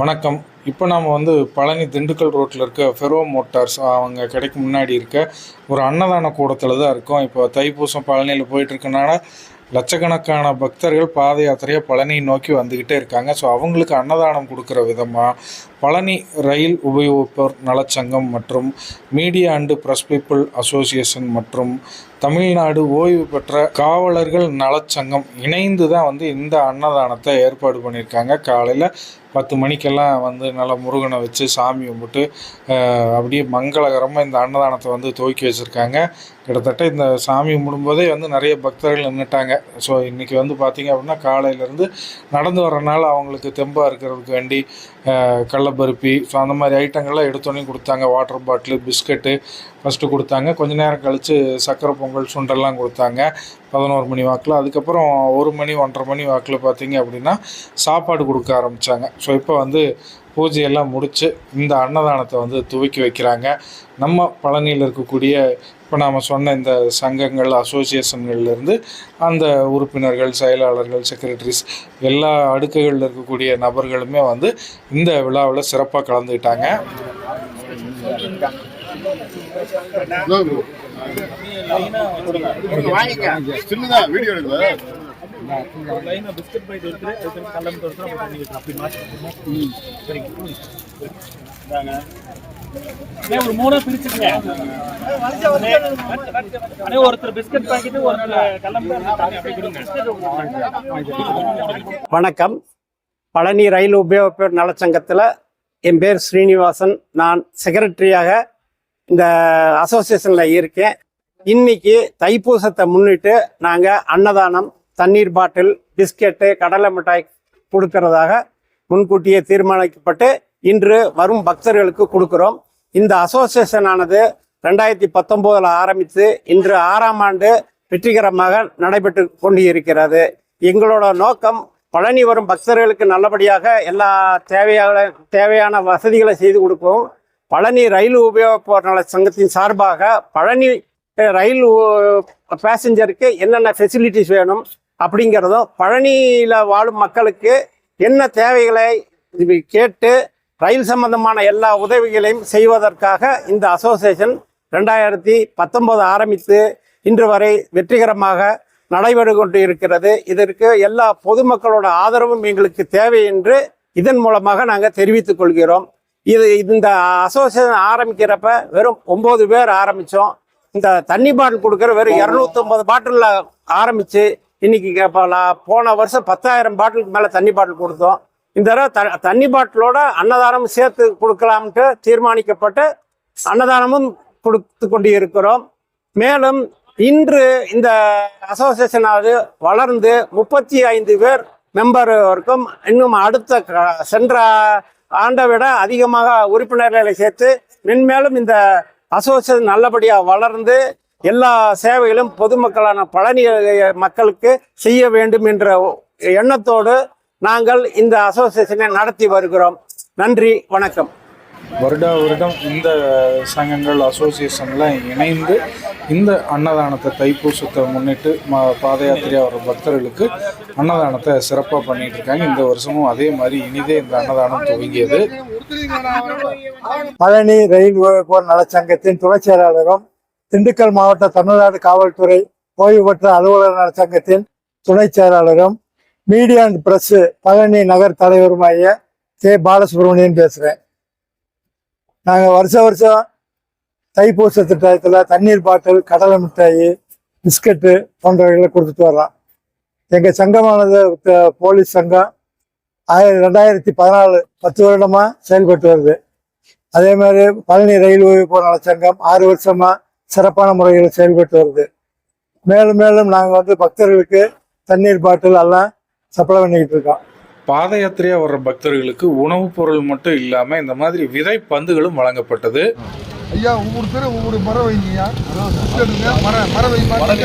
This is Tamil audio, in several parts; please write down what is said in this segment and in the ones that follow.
வணக்கம். இப்போ நாம் வந்து பழனி திண்டுக்கல் ரோட்டில் இருக்க ஃபெரோ மோட்டார்ஸ் அவங்க கடைக்கு முன்னாடி இருக்க ஒரு அன்னதான கூடத்தில் தான் இருக்கோம். இப்போ தைப்பூசம் பழனியில் போயிட்டுருக்கனால லட்சக்கணக்கான பக்தர்கள் பாத யாத்திரையாக பழனி நோக்கி வந்துக்கிட்டே இருக்காங்க. ஸோ அவங்களுக்கு அன்னதானம் கொடுக்குற விதமாக பழனி ரயில் உபயோகிப்போர் நலச்சங்கம் மற்றும் media and press people association மற்றும் தமிழ்நாடு ஓய்வு பெற்ற காவலர்கள் நலச்சங்கம் இணைந்து தான் வந்து இந்த அன்னதானத்தை ஏற்பாடு பண்ணியிருக்காங்க. காலையில் பத்து மணிக்கெல்லாம் வந்து நல்லா முருகனை வச்சு சாமி கும்பிட்டு அப்படியே மங்களகரமாக இந்த அன்னதானத்தை வந்து துவக்கி வச்சுருக்காங்க. கிட்டத்தட்ட இந்த சாமி கும்பிடும்போதே வந்து நிறைய பக்தர்கள் நின்றுட்டாங்க ஸோ இன்றைக்கி வந்து பார்த்திங்க அப்படின்னா காலையிலேருந்து நடந்து வரனால அவங்களுக்கு தெம்பாக இருக்கிறதுக்கு வேண்டி கடலப்பருப்பி ஸோ அந்த மாதிரி ஐட்டங்கள்லாம் எடுத்தோன்னே கொடுத்தாங்க. வாட்டர் பாட்டிலு பிஸ்கட்டு ஃபஸ்ட்டு கொடுத்தாங்க. கொஞ்ச நேரம் கழித்து சக்கரை பொங்கல் சுண்டெல்லாம் கொடுத்தாங்க. பதினோரு மணி வாக்கில். அதுக்கப்புறம் ஒரு மணி ஒன்றரை மணி வாக்கில் பார்த்தீங்க அப்படின்னா சாப்பாடு கொடுக்க ஆரம்பித்தாங்க ஸோ இப்போ வந்து பூஜையெல்லாம் முடித்து இந்த அன்னதானத்தை வந்து துவக்கி வைக்கிறாங்க. நம்ம பழனியில் இருக்கக்கூடிய இப்போ நாம் சொன்ன இந்த சங்கங்கள் அசோசியேஷன்கள்லேருந்து அந்த உறுப்பினர்கள் செயலாளர்கள் செக்ரட்டரிஸ் எல்லா அடுக்குகளில் இருக்கக்கூடிய நபர்களுமே வந்து இந்த விழாவில் சிறப்பாக கலந்துக்கிட்டாங்க. சரிங்க ஒரு மூணா பிரிச்சுக்கங்க. அண்ணே, ஒருத்தர் பிஸ்கட் பாக்கெட் ஒருத்தர் கல்லம் வணக்கம். பழனி ரயில் உபயோகப்பேர் நலச்சங்கத்தில் என் பேர் ஸ்ரீனிவாசன். நான் செக்ரட்டரியாக இந்த அசோசியேஷனில் இருக்கேன். இன்னைக்கு தைப்பூசத்தை முன்னிட்டு நாங்கள் அன்னதானம் தண்ணீர் பாட்டில் பிஸ்கெட்டு கடலை மிட்டாய் கொடுக்கறதாக முன்கூட்டியே தீர்மானிக்கப்பட்டு இன்று வரும் பக்தர்களுக்கு கொடுக்குறோம். இந்த அசோசியேஷன் ஆனது ரெண்டாயிரத்தி பத்தொம்போதில் ஆரம்பித்து இன்று ஆறாம் ஆண்டு வெற்றிகரமாக நடைபெற்று கொண்டு இருக்கிறது எங்களோட நோக்கம் பழனி வரும் பக்தர்களுக்கு நல்லபடியாக எல்லா தேவையான தேவையான வசதிகளை செய்து கொடுப்போம். பழனி ரயில் உபயோகப்போர் நல சங்கத்தின் சார்பாக பழனி ரயில் பேசஞ்சருக்கு என்னென்ன ஃபெசிலிட்டிஸ் வேணும் அப்படிங்கிறதும் பழனியில் வாழும் மக்களுக்கு என்ன தேவைகளை இது கேட்டு ரயில் சம்பந்தமான எல்லா உதவிகளையும் செய்வதற்காக இந்த அசோசியேஷன் ரெண்டாயிரத்தி பத்தொன்பது ஆரம்பித்து இன்று வரை வெற்றிகரமாக நடைபெற்று கொண்டு இருக்கிறது இதற்கு எல்லா பொதுமக்களோட ஆதரவும் எங்களுக்கு தேவை என்று இதன் மூலமாக நாங்கள் தெரிவித்துக் கொள்கிறோம். இது இந்த அசோசியேஷன் ஆரம்பிக்கிறப்ப வெறும் ஒம்பது பேர் ஆரம்பித்தோம். இந்த தண்ணி பாட்டில் கொடுக்குற வெறும் இரநூத்தொம்பது பாட்டிலில் ஆரம்பித்து இன்னைக்கு போன வருஷம் பத்தாயிரம் பாட்டிலுக்கு மேலே தண்ணி பாட்டில் கொடுத்தோம். இந்த தடவை த தண்ணி பாட்டிலோட அன்னதானம் சேர்த்து கொடுக்கலாம்ட்டு தீர்மானிக்கப்பட்டு அன்னதானமும் கொடுத்து கொண்டு இருக்கிறோம் மேலும் இன்று இந்த அசோசியேஷனாவது வளர்ந்து முப்பத்தி ஐந்து பேர் மெம்பர் வரைக்கும் இன்னும் அடுத்த க- சென்ற ஆண்டை விட அதிகமாக உறுப்பினர்களை சேர்த்து மென்மேலும் இந்த அசோசியேஷன் நல்லபடியாக வளர்ந்து எல்லா சேவைகளும் பொதுமக்களான பழனி மக்களுக்கு செய்ய வேண்டும் என்ற எண்ணத்தோடு நாங்கள் இந்த அசோசியேஷனை நடத்தி வருகிறோம். நன்றி வணக்கம். வருடா வருடம் இந்த சங்கங்கள் அசோசியேஷனில் இணைந்து இந்த அன்னதானத்தை தைப்பூசத்தை முன்னிட்டு ம பாத யாத்திரையாக வர பக்தர்களுக்கு அன்னதானத்தை சிறப்பாக பண்ணிட்டு இருக்காங்க. இந்த வருஷமும் அதே மாதிரி இனிதே இந்த அன்னதானம் துவங்கியது. பழனி ரயில் போர் நலச்சங்கத்தின் துணை செயலாளரும் திண்டுக்கல் மாவட்ட தமிழ்நாடு காவல்துறை ஓய்வு பெற்ற அலுவலர் நலச்சங்கத்தின் துணை செயலாளரும் media and press Palani Nagar தலைவருமாய K. Balasubramanian பேசுகிறேன் நாங்கள் வருஷ வருஷம் தைப்பூச திட்டத்தில் தண்ணீர் பாட்டில் கடலை மிட்டாய் பிஸ்கட்டு போன்றவைகளை கொடுத்துட்டு வர்றோம். எங்கள் சங்கமானது போலீஸ் சங்கம் ஆயிரம் ரெண்டாயிரத்தி பதினாலு பத்து வருடமாக செயல்பட்டு வருது. அதே மாதிரி பழனி ரயில் ஓய்வு சங்கம் ஆறு வருஷமா சிறப்பான முறையில் செயல்பட்டு வருது. மேலும் மேலும் நாங்கள் வந்து பக்தர்களுக்கு தண்ணீர் பாட்டில் எல்லாம் சப்ளை பண்ணிக்கிட்டு இருக்கோம் பாத யாத்திரையாக வர்ற பக்தர்களுக்கு உணவுப் பொருள் மட்டும் இல்லாமல் இந்த மாதிரி விதை பந்துகளும் வழங்கப்பட்டது. ஐயா ஒவ்வொரு பேரும் ஒவ்வொரு மரம் வைங்கய்யா. மரம் மரம் வைங்க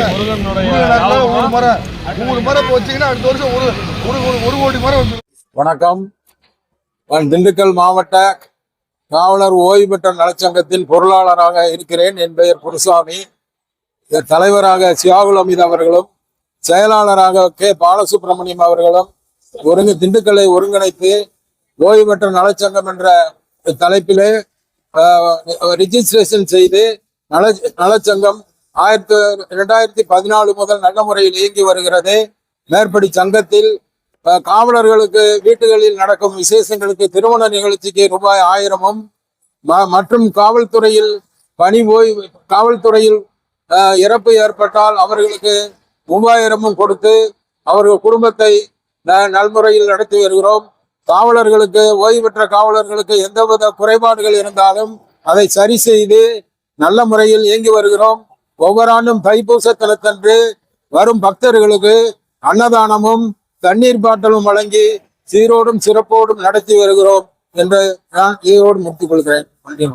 ஒவ்வொரு மரம் ஒவ்வொரு மரம் இப்போ வச்சீங்கன்னா அடுத்த வருஷம் ஒரு ஒரு ஒரு- கோடி மரம் வணக்கம். நான் திண்டுக்கல் மாவட்ட காவலர் ஓய்வு பெற்ற நலச்சங்கத்தின் பொருளாளராக இருக்கிறேன் என் பெயர் குருசாமி. தலைவராக சியாகுல் அமீத் அவர்களும் செயலாளராக கே. பாலசுப்ரமணியம் அவர்களும் ஒருங்கு திண்டுக்கலை ஒருங்கிணைத்து ஓய்வு பெற்ற நலச்சங்கம் என்ற தலைப்பிலே ரிஜிஸ்ட்ரேஷன் செய்து நல நலச்சங்கம் ஆயிரத்தி இரண்டாயிரத்தி பதினாலு முதல் நல்ல முறையில் இயங்கி வருகிறது. மேற்படி சங்கத்தில் காவலர்களுக்கு வீட்டுகளில் நடக்கும் விசேஷங்களுக்கு திருமண நிகழ்ச்சிக்கு ரூபாய் ஆயிரமும் ம- மற்றும் காவல்துறையில் பணி ஓய்வு காவல்துறையில் இறப்பு ஏற்பட்டால் அவர்களுக்கு மூவாயிரமும் கொடுத்து அவர்கள் குடும்பத்தை ந- நல்முறையில் நடத்தி வருகிறோம். காவலர்களுக்கு ஓய்வு பெற்ற காவலர்களுக்கு எந்தவித குறைபாடுகள் இருந்தாலும் அதை சரி செய்து நல்ல முறையில் இயங்கி வருகிறோம். ஒவ்வொரு ஆண்டும் தைப்பூச தினத்தன்று வரும் பக்தர்களுக்கு அன்னதானமும் தண்ணீர் பாட்டலும் வழங்கி சீரோடும் சிறப்போடும் நடத்தி வருகிறோம் என்று நான் இதோடு முடித்துக் கொள்கிறேன். நன்றி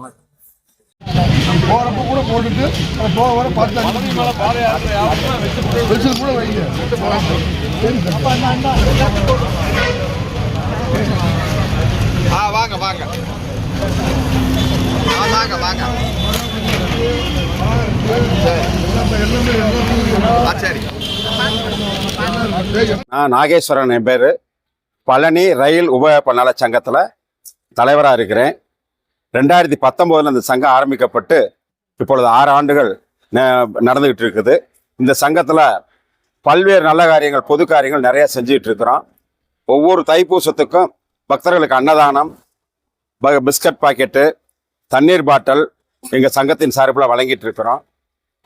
போறப்ப கூட போட்டுட்டு அது போக வர பார்த்து பெருசு கூட வைங்க. நான் நாகேஸ்வரன் என் பேர். பழனி ரயில் உபயோக நல சங்கத்தில் தலைவராக இருக்கிறேன். ரெண்டாயிரத்தி பத்தொம்போதில் இந்த சங்கம் ஆரம்பிக்கப்பட்டு இப்பொழுது ஆறு ஆண்டுகள் ந- நடந்துகிட்டு இருக்குது இந்த சங்கத்தில் பல்வேறு நல்ல காரியங்கள் பொது காரியங்கள் நிறைய செஞ்சுக்கிட்டு இருக்கிறோம் ஒவ்வொரு தைப்பூசத்துக்கும் பக்தர்களுக்கு அன்னதானம் ப- பிஸ்கட் பாக்கெட்டு தண்ணீர் பாட்டில் எங்கள் சங்கத்தின் சார்பில் வழங்கிட்டு இருக்கிறோம்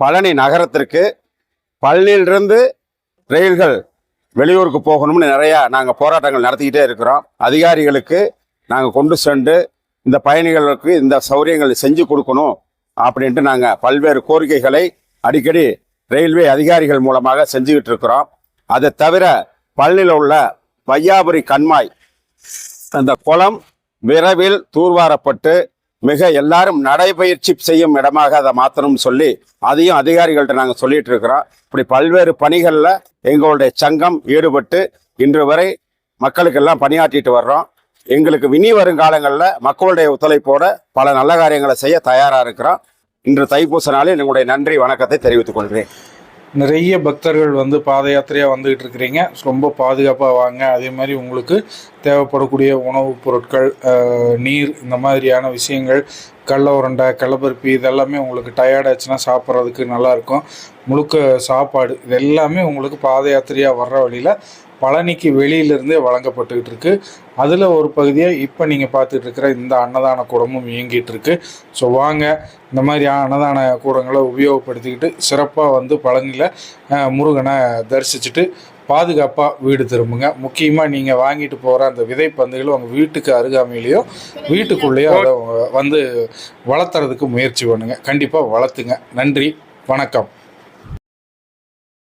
பழனி நகரத்திற்கு பழனியிலிருந்து ரயில்கள் வெளியூருக்கு போகணும்னு நிறையா நாங்கள் போராட்டங்கள் நடத்திக்கிட்டே இருக்கிறோம். அதிகாரிகளுக்கு நாங்கள் கொண்டு சென்று இந்த பயணிகளுக்கு இந்த சௌரியங்களை செஞ்சு கொடுக்கணும். அப்படின்ட்டு நாங்கள் பல்வேறு கோரிக்கைகளை அடிக்கடி ரயில்வே அதிகாரிகள் மூலமாக செஞ்சுக்கிட்டு இருக்கிறோம் அதை தவிர பழனியில் உள்ள வையாபுரி கண்மாய் அந்த குளம் விரைவில் தூர்வாரப்பட்டு மிக எல்லாரும் நடைபயிற்சி செய்யும் இடமாக அதை மாற்றணும்னு சொல்லி அதையும் அதிகாரிகள்கிட்ட நாங்கள் சொல்லிட்டு இருக்கிறோம் இப்படி பல்வேறு பணிகளில் எங்களுடைய சங்கம் ஈடுபட்டு இன்று வரை மக்களுக்கெல்லாம் பணியாற்றிட்டு வர்றோம். எங்களுக்கு இனி வருங்காலங்களில் மக்களுடைய ஒத்துழைப்போட பல நல்ல காரியங்களை செய்ய தயாராக இருக்கிறோம். இன்று தைப்பூச நாளில் எங்களுடைய நன்றி வணக்கத்தை தெரிவித்துக் கொள்கிறேன். நிறைய பக்தர்கள் வந்து பாத யாத்திரையாக வந்துகிட்டு இருக்கிறீங்க. ரொம்ப பாதுகாப்பாக வாங்க. அதே மாதிரி உங்களுக்கு தேவைப்படக்கூடிய உணவுப் பொருட்கள் நீர் இந்த மாதிரியான விஷயங்கள் கடல உருண்டை கடலப்பருப்பி இதெல்லாமே உங்களுக்கு டயர்டாச்சுன்னா சாப்பிட்றதுக்கு நல்லாயிருக்கும். முழுக்க சாப்பாடு இது எல்லாமே உங்களுக்கு பாத யாத்திரையாக வர்ற வழியில் பழனிக்கு வெளியிலிருந்தே வழங்கப்பட்டுக்கிட்டு இருக்கு. அதில் ஒரு பகுதியாக இப்போ நீங்கள் பார்த்துட்டு இருக்கிற இந்த அன்னதான கூடமும் இயங்கிட்டு இருக்கு. ஸோ வாங்க இந்த மாதிரி அன்னதான கூடங்களை உபயோகப்படுத்திக்கிட்டு சிறப்பாக வந்து பழனியில் முருகனை தரிசிச்சுட்டு பாதுகாப்பாக வீடு திரும்புங்க. முக்கியமாக நீங்கள் வாங்கிட்டு போகிற அந்த விதைப்பந்துகள் உங்கள் வீட்டுக்கு அருகாமையிலையோ வீட்டுக்குள்ளேயோ அதை வந்து வளர்த்துறதுக்கு முயற்சி பண்ணுங்கள் கண்டிப்பாக வளர்த்துங்க. நன்றி. வணக்கம்.